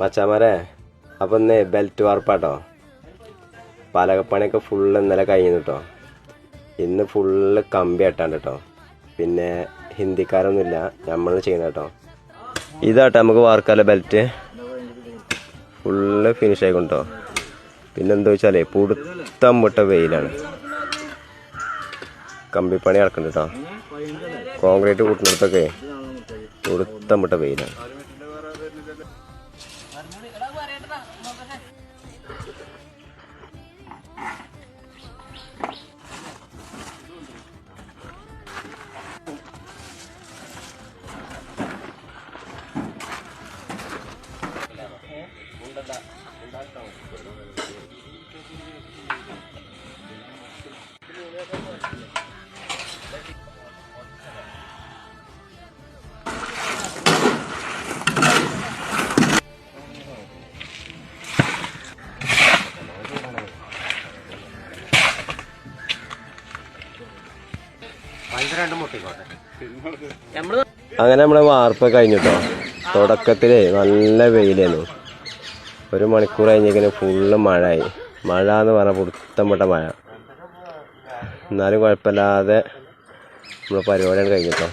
മച്ചാമാരെ അപ്പം ഇന്ന് ബെൽറ്റ് വാർപ്പാട്ടോ? പലകപ്പണിയൊക്കെ ഫുള്ള് ഇന്നലെ കഴിഞ്ഞു കേട്ടോ ഇന്ന് ഫുള്ള് കമ്പി അട്ടാണ്ട് കേട്ടോ പിന്നെ ഹിന്ദിക്കാരൊന്നുമില്ല നമ്മൾ ചെയ്യുന്ന കേട്ടോ ഇതാട്ടോ നമുക്ക് വാർക്കാല ബെൽറ്റ് ഫുള്ള് ഫിനിഷ് ആയിക്കൊണ്ടോ പിന്നെ എന്താ വെച്ചാലേ പുടുത്തം മുട്ട വെയിലാണ്. കമ്പിപ്പണി നടക്കുന്നുണ്ട് കേട്ടോ കോൺക്രീറ്റ് കൂട്ടുന്നിടത്തൊക്കെ പുടുത്തം മുട്ട വെയിലാണ്. ഉണ്ടാക്കാം ഉണ്ടാക്കാം അങ്ങനെ നമ്മളെ വാർപ്പ് കഴിഞ്ഞിട്ടോ? തുടക്കത്തിൽ നല്ല വെയിലായിരുന്നു. ഒരു മണിക്കൂർ കഴിഞ്ഞിങ്ങനെ ഫുള്ള് മഴയായി. മഴ എന്ന് പറഞ്ഞാൽ പുടുത്തം പെട്ട മഴ. എന്നാലും കുഴപ്പമില്ലാതെ നമ്മളെ പരിപാടിയാണ് കഴിഞ്ഞിട്ടോ?